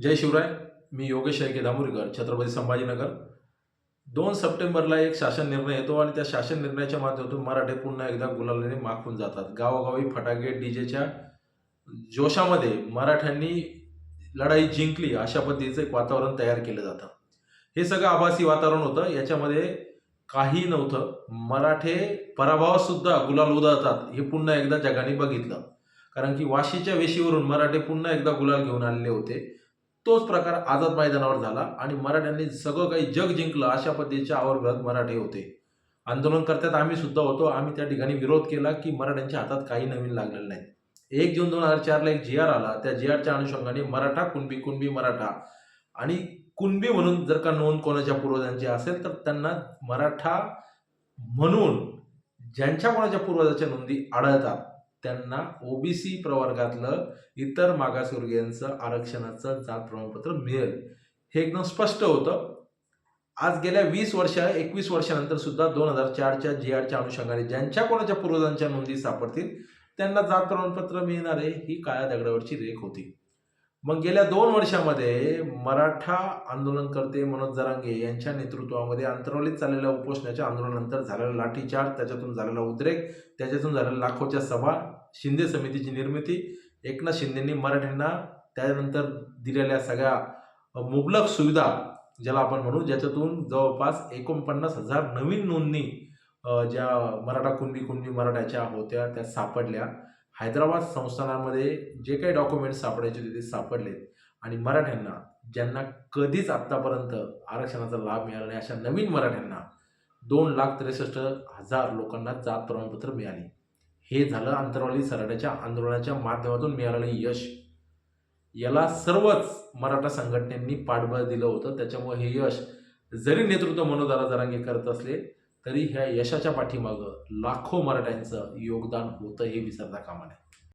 जय शिवराय मी योगेश ऐके दामुरीकर छत्रपती संभाजीनगर. दोन सप्टेंबरला एक शासन निर्णय येतो आणि त्या शासन निर्णयाच्या माध्यमातून मराठे पुन्हा एकदा गुलालाने माखून जातात. गावोगावी फटाके डीजेच्या जोशामध्ये मराठ्यांनी लढाई जिंकली अशा पद्धतीचं एक वातावरण तयार केलं जातं. हे सगळं आभासी वातावरण होतं. याच्यामध्ये काही नव्हतं. मराठे पराभवासुद्धा गुलाल उधळतात हे पुन्हा एकदा जगाने बघितलं. कारण की वाशीच्या वेशीवरून मराठे पुन्हा एकदा गुलाल घेऊन आलेले होते. तोच प्रकार आझाद मैदानावर झाला आणि मराठ्यांनी सगळं काही जग जिंकलं अशा पद्धतीच्या आवरभरात मराठे होते. आंदोलनकर्त्यात आम्ही सुद्धा होतो. आम्ही त्या ठिकाणी विरोध केला की मराठ्यांच्या हातात काही नवीन लागलेलं नाही. एक जून दोन हजार चारला एक जी आर आला. त्या जी आरच्या अनुषंगाने मराठा कुणबी कुणबी मराठा. आणि कुणबी म्हणून जर का नोंद कोणाच्या पूर्वजांची असेल तर त्यांना मराठा म्हणून ज्यांच्या कोणाच्या पूर्वजाच्या नोंदी आढळतात. त्यांना ओबीसी प्रवर्गातलं इतर मागासवर्गीयांचं आरक्षणाचं जात प्रमाणपत्र मिळेल. हे एकदम स्पष्ट होतं. आज गेल्या वीस वर्ष एकवीस वर्षानंतर सुद्धा दोन हजार चारच्या जी आरच्या अनुषंगाने ज्यांच्या कोणाच्या पूर्वजांच्या नोंदी सापडतील त्यांना जात प्रमाणपत्र मिळणार आहे ही काळ्या दगडावरची रेख होती. मग गेल्या दोन वर्षामध्ये मराठा आंदोलनकर्ते मनोज जरांगे यांच्या नेतृत्वामध्ये अंतरावलीत चाललेल्या उपोषणाच्या आंदोलनानंतर झालेला लाठीचार्ज त्याच्यातून झालेला उद्रेक त्याच्यातून झालेल्या लाखोच्या सभा शिंदे समितीची निर्मिती एकनाथ शिंदेंनी मराठ्यांना त्यानंतर दिलेल्या सगळ्या मुबलक सुविधा ज्याला आपण म्हणू ज्याच्यातून जवळपास एकोणपन्नास हजार नवीन नोंदणी ज्या मराठा कुणबी कुणबी मराठ्याच्या होत्या त्या सापडल्या. हैदराबाद संस्थानामध्ये जे काही डॉक्युमेंट्स सापडायचे होते ते सापडलेत. आणि मराठ्यांना ज्यांना कधीच आत्तापर्यंत आरक्षणाचा लाभ मिळाला नाही अशा नवीन मराठ्यांना दोन लाख त्रेसष्ट हजार लोकांना जात प्रमाणपत्र मिळाले. हे झालं अंतरवाली सराट्याच्या आंदोलनाच्या माध्यमातून मिळालेलं यश. याला सर्वच मराठा संघटनेनी पाठबळ दिलं होतं. त्याच्यामुळे हे यश जरी नेतृत्व मनोदारा जरांगे करत असले तरी ह्या यशाच्या पाठीमागं लाखो मराठ्यांचं योगदान होतं हे विसरता कामा नये.